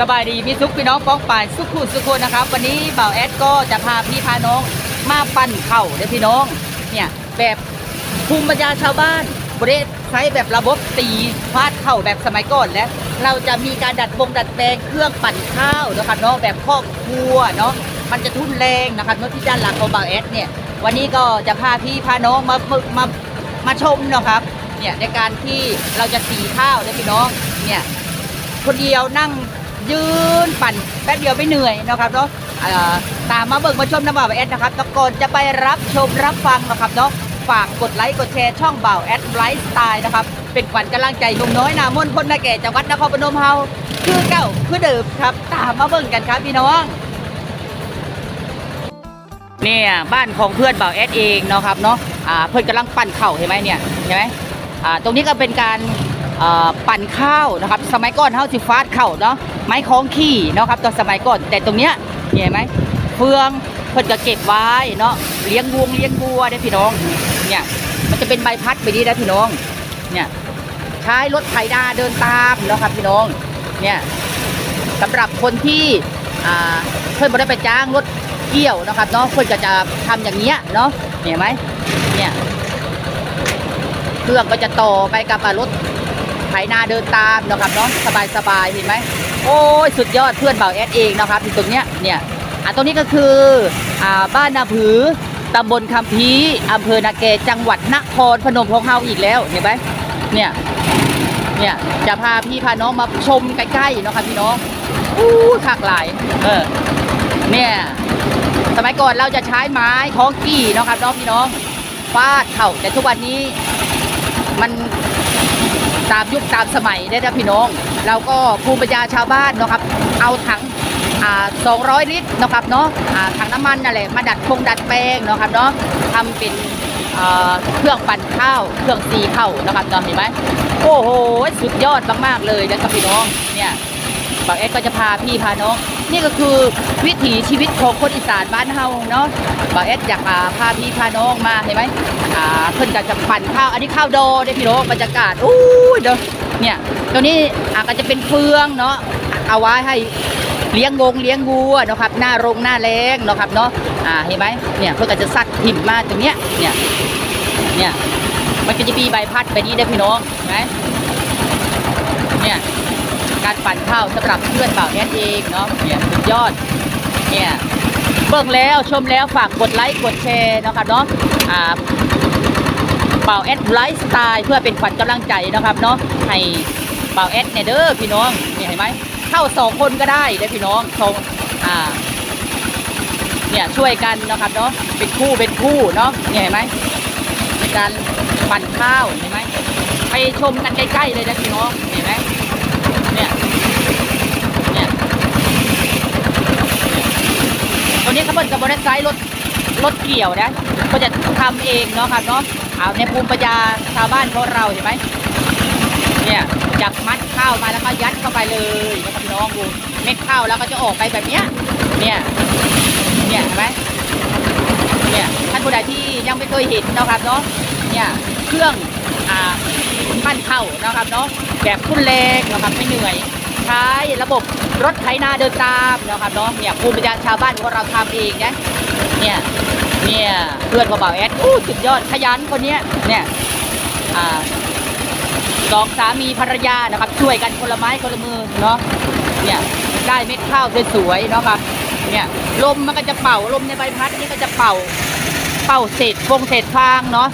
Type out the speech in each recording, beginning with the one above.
สบายดีมีสุขพี่น้องป้องป่ายสุขุสุขคนนะครับ วันนี้บ่าวแอดก็จะพาพี่พาน้องมาปั่นเข่าเด้อพี่น้องเนี่ยแบบภูมิปัญญาชาวบ้านบริใช้แบบระบบตีฟาดเข่าแบบสมัยก่อนแล้วเราจะมีการดัดบงดัดแปลงเครื่องปั่นข้าวนะครับเนาะแบบครอบครัวเนาะมันจะทุ่นแรงนะครับเนาะที่ด้านหลังของบ่าวแอดเนี่ยวันนี้ก็จะพาพี่พาน้องมามามาชมนะครับเนี่ยในการที่เราจะสีข้าวเด้อพี่น้องเนี่ยคนเดียวนั่ง ยืนปั่นแป๊บเดียวไม่เหนื่อยนะครับเนาะตามมาเบิ่งมาชมน้ำบ่าวแอดนะครับแล้วก่อนจะไปรับชมรับฟังนะครับเนาะฝากกดไลค์กดแชร์ช่องบ่าวแอดไลฟ์สไตล์นะครับเป็นขวัญกำลังใจหนุ่มน้อยนามนต์คนนาแก่จังหวัดนครพนมเฮาคือเก่าคือเดิมครับ ตามมาเบิ่งกันครับพี่น้องเนี่ยบ้านของเพื่อนบ่าวแอดเองเนาะครับเนาะเพื่อนกำลังปั่นเข่าเห็นไหมเนี่ยเห็นไหมตรงนี้ก็เป็นการ ปั่นข้าวนะครับ สมัยก่อนเฮาสิฟาดเข่าเนาะไม้คล้องขี่เนาะครับตอนสมัยก่อนแต่ตรงเนี้ยเห็นไหมเฟืองเพื่อนก็เก็บไว้เนาะเลี้ยงวงเลี้ยงวัวได้พี่น้องเนี่ยมันจะเป็นใบพัดไปนี้นะพี่น้องเนี่ยใช้รถไถนาเดินตามเนาะครับพี่น้องเนี่ยสำหรับคนที่เพื่อนบ่ได้ไปจ้างรถเกี่ยวนะครับเนาะเพื่อนก็จะทำอย่างเงี้ยเนาะเห็นไหมเนี่ยเครื่องก็จะต่อไปกับรถ ถนาเดินตามนะครับเนาะสบายสบายๆเห็นไหมโอ้ยสุดยอดเพื่อนเบาแอดเองนะครับที่ตรงเนี้ยเนี่ยอะตรงนี้ก็คืออ่าบ้านนาผือตำบลคำพีอำเภอนาเกจังหวัดนครพนมของเฮาอีกแล้วเห็นไหมเนี่ยเนี่ยจะพาพี่พาน้องมาชมใกล้ๆเนาะครับพี่น้องอู้คักหลายเออเนี่ยสมัยก่อนเราจะใช้ไม้ท้องกี้เนาะครับน้องพี่น้องฟาดเข่าแต่ทุกวันนี้มัน ตามยุคตามสมัยได้นะพี่น้องเราก็ภูมิปัญญาชาวบ้านเนาะครับ เอาถังอ่า200ลิตรเนาะครับเนาะถังน้ำมันนั่นแหละมาดัดพงดัดแปลงเนาะครับเนาะทำเป็นเครื่องปั่นข้าว เครื่องตีข้าวนะครับเนาะเห็นไหมโอ้โห สุดยอดมากๆเลยนะครับพี่น้องเนี่ย บางเอ็ดก็จะพาพี่พาน้อง นี่ก็คือวิถีชีวิตของคนอีสานบ้านเฮาเนาะบางเอ็ดอยากอ่าพาพี่พาน้องมาเห็นไหมอ่าเพิ่นก็จะปั่นข้าวอันนี้ข้าวโดได้พี่น้องบรรยากาศอู้ยเด้อเนี่ยตัวนี้อาก็จะเป็นเฟืองเนาะเอาไว้ให้เลี้ยงวงเลี้ยงวัวเนาะครับหน้าโรงหน้าแรงเนาะครับเนาะอ่าเห็นไหมเนี่ยเพิ่นก็จะซัดหิมมาตรงเนี้ยเนี่ยเนี่ยมันก็จะมีใบพัดไปนี้ได้พี่น้องไหมเนี่ย การปั่นข้าวสำหรับเพื่อนเบ่าแอดเองเนาะเนี่ยสุดยอดเนี่ยเบิ่งแล้วชมแล้วฝากกดไลค์กดแชร์เนาะครับเนาะอ่าบ่าแอดไลฟ์สไตล์เพื่อเป็นขวัญกำลังใจนะครับเนาะให้บ่าแอดเนี่ยเด้อพี่น้องเนี่ยเห็นไหมเข้าสองคนก็ได้ได้อพี่น้องสองอ่าเนี่ยช่วยกันนะครับเนาะเป็นคู่เป็นคู่เนาะเนี่ยเห็นไหมในการปั่นข้าวเห็นไหมไปชมกันใกล้ๆเลยนะพี่น้องเห็นไหม เนี่ย เนี่ยตัว นี้เขาเป็นกับบริษัทรถรถเกี่ยวนะก็จะทำเองเนาะครับเนาะเอาในภูมิปัญญาชาวบ้านของเราเห็นไหมเนี่ยจับมัดข้าวมาแล้วก็ยัดเข้าไปเลยนะครับพี่น้องดูเม็ดข้าวแล้วก็จะออกไปแบบเนี้ยเนี่ยเนี่ยเห็นไหมเนี่ยท่านผู้ใดที่ยังไม่เคยเห็นเนาะครับเนาะเนี่ยเครื่องอ่าปั้นข้าวเนาะครับเนาะแบบพุ่นแรงเนาะครับไม่เหนื่อย ใช้ระบบรถไถนาเดินตามนะครับเนาะเนี่ยภูมิปัญญาชาวบ้านของเราทำเองนะเนี่ยเนี่ยเพื่อนของบ่าวแอดอู้สุดยอดขยันคนเนี้ยเนี่ยอ่าสองสามีภรรยานะครับช่วยกันคนละไม้คนละมือเนาะเนี่ยได้เม็ดข้าวสวยๆเนาะครับเนี่ยลมมันก็จะเป่าลมในใบพัดนี่ก็จะเป่าเป่าเศษฟงเศษฟางเนาะ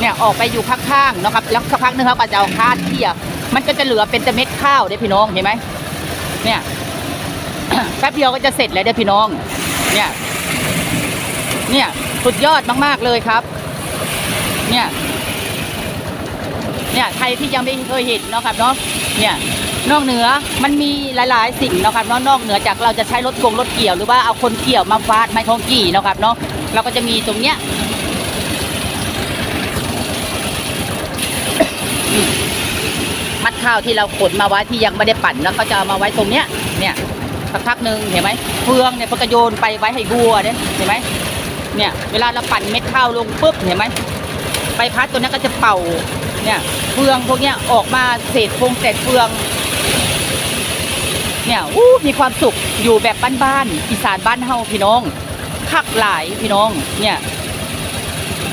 เนี่ยออกไปอยู่ข้างๆเนาะครับแล้วสักพักนึงเขาก็จะเอาคาดเกี่ย มันก็จะเหลือเป็นแต่เม็ดข้าวเด้อพี่น้องเห็นไหมเนี่ยแป๊บเดียวก็จะเสร็จแล้วเด้อพี่น้อง เนี่ย เนี่ยสุดยอดมาก ๆเลยครับ เนี่ย เนี่ยใครที่ยังไม่เคยเห็นเนาะครับเนาะเนี่ยนอกเหนือมันมีหลายๆ สิ่งเนาะครับเนาะนอกเหนือจากเราจะใช้รถกงรถเกี่ยวหรือว่าเอาคนเกี่ยวมาฟาดไม้ของกี่เนาะครับเนาะเราก็จะมีตรงเนี้ย ข้าวที่เราขนมาไว้ที่ยังไม่ได้ปั่นแล้วก็จะเอามาไว้ตรงเนี้ยเนี่ยสักพักหนึ่งเห็นไหมเฟืองเนี่ยพกระโยนไปไว้ให้วัวเนี่ยเห็นไหมเนี่ยเวลาเราปั่นเม็ดข้าวลงปุ๊บเห็นไหมใบพัดตัวนั้นก็จะเป่าเนี่ยเฟืองพวกเนี้ยออกมาเศษฟงเศษเฟืองเนี่ยอู้มีความสุขอยู่แบบบ้านๆอีสานบ้านเฮาพี่น้องคักหลายพี่น้องเนี่ย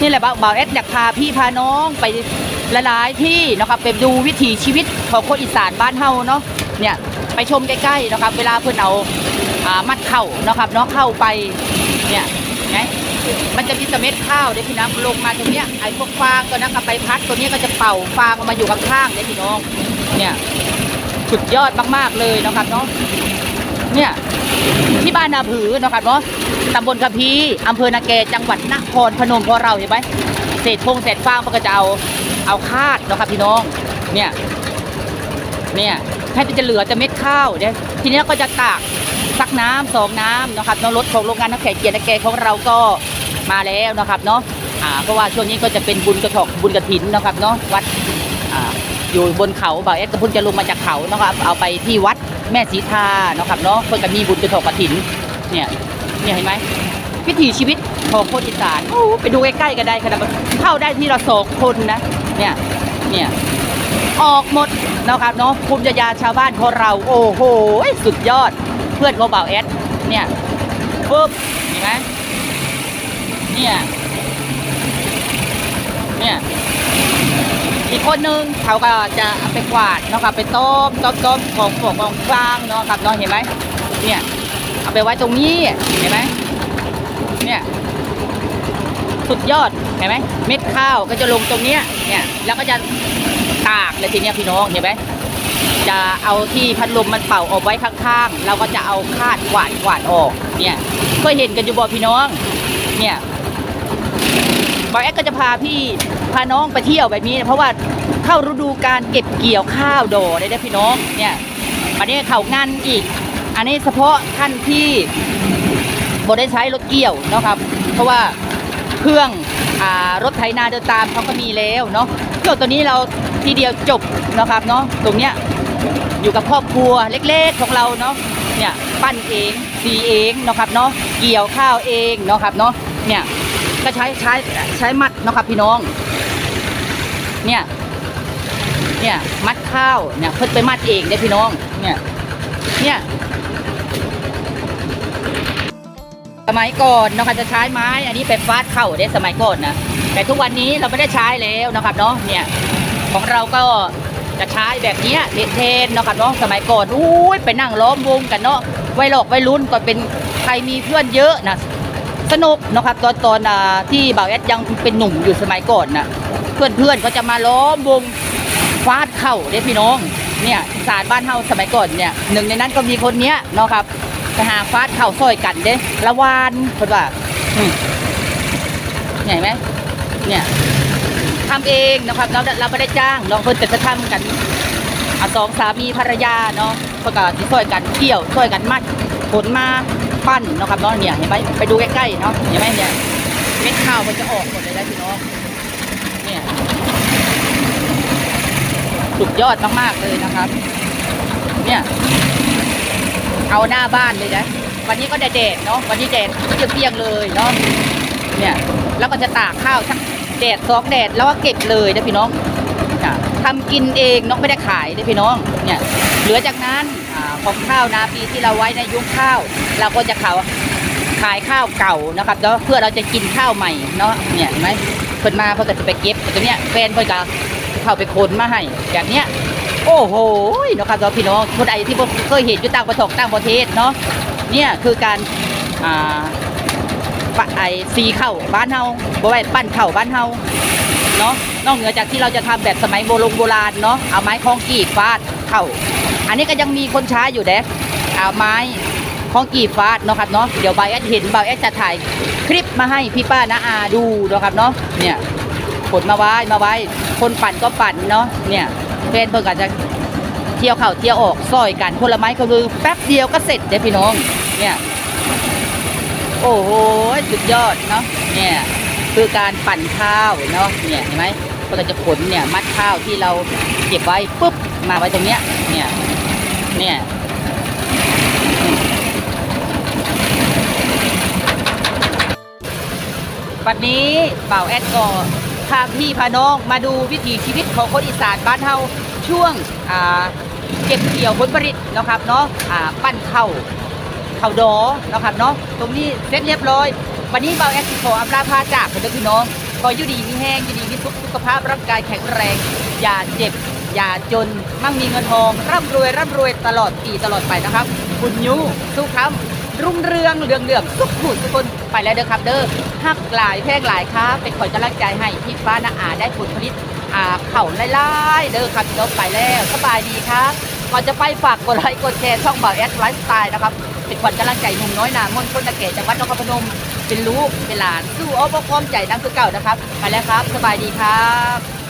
นี่แหละบ่าวเอสอยากพาพี่พาน้องไป หลายๆที่นะครับไปดูวิถีชีวิตของคนอีสานบ้านเฮาเนาะเนี่ยไปชมใกล้ๆนะครับ เวลาเพื่อนเอาอ่ามัดเข่านะครับเนาะเข้าไปเนี่ยไงมันจะมีสเม็ดข้าวเดี๋ยวพี่น้ำลงมาตรงเนี้ยไอ้พวกฟางตัวนั้นก็ไปพัดตัวนี้ก็จะเป่าฟางออกมาอยู่ข้างๆเดี๋ยวพี่น้องเนี่ยสุดยอดมากๆเลยนะครับเนาะเนี่ยที่บ้านนาผือนะครับเนาะตำบลกระพีอำเภอนาแกจังหวัดนครพนมขอเราเห็นไหมเศษพงเศษฟางมันก็จะเอา เอาคาดนะครับพี่น้อง เนี่ย เนี่ยให้มันจะเหลือแต่เม็ดข้าวเนี่ยทีนี้ก็จะตากซักน้ำสองน้ำนะครับเนาะรถของโรงงานน้ำแข็งเกียรติแกของเราก็มาแล้วนะครับเนาะอ่าเพราะว่าช่วงนี้ก็จะเป็นบุญกระถกบุญกระถินนะครับเนาะวัดอ่าอยู่บนเขาบ่าวเอสก็เพิ่งจะลงมาจากเขานะครับ เอาไปที่วัดแม่สีทานะครับเนาะเพิ่งจะมีบุญกระถกกระถิน เนี่ยเนี่ยเห็นไหมวิถีชีวิตของคนอีสานโอ้ไปดูใกล้ๆกันได้ขนาดเข้าได้ที่เราสองคนนะ เนี่ยเนี่ยออกหมดนะครับเนาะภูมิปัญญาชาวบ้านของเรา โอ้โหสุดยอดเพื่อนของบ่าแอดเนี่ยปุ๊บเห็นไหมเนี่ยเนี่ยอีกคนนึงเขาก็จะไปกวาดเนาะครับไปต้มต้มต้มของพวกของฟางเนาะครับเนาะเห็นไหมเนี่ยเอาไปไว้ตรงนี้เห็นไหมเนี่ย สุดยอดเห็นไหมเม็ดข้าวก็จะลงตรงเนี้ยเนี่ยแล้วก็จะตากเลยทีเนี้ยพี่น้องเห็นไหมจะเอาที่พัดลมมันเป่าออกไว้ข้างๆ เราก็จะเอาคาดกวาดกวาดออกเนี่ยเคยเห็นกันอยู่บ่พี่น้องเนี่ยบอยแอ๊กก็จะพาพี่พาน้องไปเที่ยวแบบนี้เพราะว่าเข้าฤดูการเก็บเกี่ยวข้าวดอได้ได้พี่น้องเนี่ยอันนี้เขางานอีก อันนี้เฉพาะท่านที่บได้ใช้รถเกี่ยวนะครับ เพราะว่า เครื่องอรถไถนาเดินตามเขาก็มีแล้วเนาะเครื่องตัวนี้เราทีเดียวจบเนาะครับเนาะตรงเนี้ยอยู่กับครอบครัวเล็กๆของเราเนาะเนี่ยปั้นเองสีเองเนาะครับเนาะเกี่ยวข้าวเองเนาะครับเนาะเนี่ยก็ใช้ใช้ใช้มัดเนาะครับพี่น้อง เนี่ยเนี่ยมัดข้าวเนี่ยเพิ่งไปมัดเองได้พี่น้องเนี่ยเนี่ย สมัยก่อนนะคะจะใช้ไม้ อันนี้เป็นฟาดเข่าได้สมัยก่อนนะแต่ทุกวันนี้เราไม่ได้ใช้แล้วนะครับเนาะเนี่ยของเราก็จะใช้แบบนี้เลนเทนเนาะครับเนาะสมัยก่อนอุ้ยไปนั่งล้อมวงกันเนาะไว้หลอกไว้ลุ้นก่อนเป็นใครมีเพื่อนเยอะนะสนุกนะครับตอนตอนที่บ่าวแอดยังเป็นหนุ่มอยู่สมัยก่อนนะเพื่อนเพื่อนก็จะมาล้อมวงฟาดเข่าเด้พี่น้องเนี่ยสารบ้านเฮาสมัยก่อนเนี่ยหนึ่งในนั้นก็มีคนเนี้ยเนาะครับ หาฟาดเข่าซอยกันเด้ละวานคนว่าอืมเห็นไหมเนี่ยทำเองนะครับเราเราไม่ได้จ้างน้องเพิ่นแต่จะทำกันอะสองสามีภรรยาเนาะเพื่อก็สิช่วยกันเกี่ยวช่วยกันมัดผลมาปั้นนะครับเนาะเนี่ยเห็นไหมไปดูใกล้ๆเนาะเห็นไหมเนี่ยเม็ดข้าวมันจะออกหมดเลยนะพี่น้องเนี่ยสุดยอดมากๆเลยนะครับ เนี่ย เอาหน้าบ้านเลยนะวันนี้ก็แดดเนาะวันนี้แดดเปียงๆเลยเนาะเนี่ยแล้วก็จะตากข้าวทั้งแดดสองแดดแล้วก็เก็บเลยนะพี่น้องค่ะทำกินเองเน้องไม่ได้ขายนะพี่น้องเนี่ยเหลือจากนั้นอของข้าวนาปีที่เราไว้ในยุ้งข้าว เราก็จะเขาขายข้าวเก่านะครับแล้วเพื่อเราจะกินข้าวใหม่เนาะเนี่ยเห็นไหมเพิ่นมาเพิ่นก็จะไปเก็บตัวเนี้ยแฟนเพิ่นก็เข้าไปขนมาให้แบบเนี้ย โอ้โหเนาะครับพี่น้องคนใดที่บ่เคยเห็นอยู่ต่างประเทศต่างประเทศเนาะเนี่ยคือการอ่าปะไอซีเข้าบ้านเฮาบ่ไว้ปั้นเข้าบ้านเฮาเนาะนอกเหนือจากที่เราจะทำแบบสมัยโบราณโบราณเนาะเอาไม้คองกีบฟาดเข้า อันนี้ก็ยังมีคนใช้อยู่เด้เอาไม้คองกีบฟาดเนาะครับเนาะเดี๋ยวบาแอดเห็นบาแอดจะถ่ายคลิปมาให้พี่ป้านาอาดูเนาะครับเนาะเนี่ยขนมาไว้มาไว้คนปั่นก็ปั่นเนาะเนี่ย เพื่อนเพิ่งอาจจะเที่ยวเข่าเที่ยวออกซอยกันคนลไม้คนละมือแป๊บเดียวก็เสร็จเด้พี่น้องเนี่ยโอ้โหสุดยอดเนาะเนี่ยคือการปั่นข้าวเนาะเนี่ยเห็นไหมก็จะขนเนี่ยมัดข้าวที่เราเก็บไว้ปุ๊บมาไว้ตรงเนี้ยเนี่ยเนี่ยวันนี้เป่าแอดก็ พาพี่พาน้องมาดูวิถีชีวิตของคนอีสานบ้านเฮาช่วงเก็บเกี่ยวผลผลิตนะครับเนาะปั้นข้าวเขาดอนะครับเนาะตรงนี้เสร็จเรียบร้อย วันนี้เบาแอคติขออำลาพาจากเพื่อนพี่น้องขออยู่ดีมีแห้งอยู่ดีมีสุขสุขภาพร่างกายแข็งแรง อย่าเจ็บ อย่าจน มั่งมีเงินทอง ร่ำรวยร่ำรวยตลอดปีตลอดไปนะครับ คุณยุสุขคำ รุ่งเรืองเรืองเรืองสุขหูทุกคนไปแล้วเด้อครับเด้อหักหลายแพงหลายค้าเป็นขอยกำลังใจให้พี่ฟ้านาอาได้ผลผลิตอ่าเข่าไล่ๆเด้อครับพี่น้องไปแล้วสบายดีครับก่อนจะไปฝากกดไลค์กดแชร์ช่องบ่าวแอดไลฟ์สไตล์นะครับเป็นขวัญกำลังใจหนุ่มน้อยหนามนคนตะเกตจังหวัดนครพนมเป็นลูกเป็นหลานสู้เอาประคอมใจนังคือเก่านะครับ ไปแล้วครับ สบายดีครับ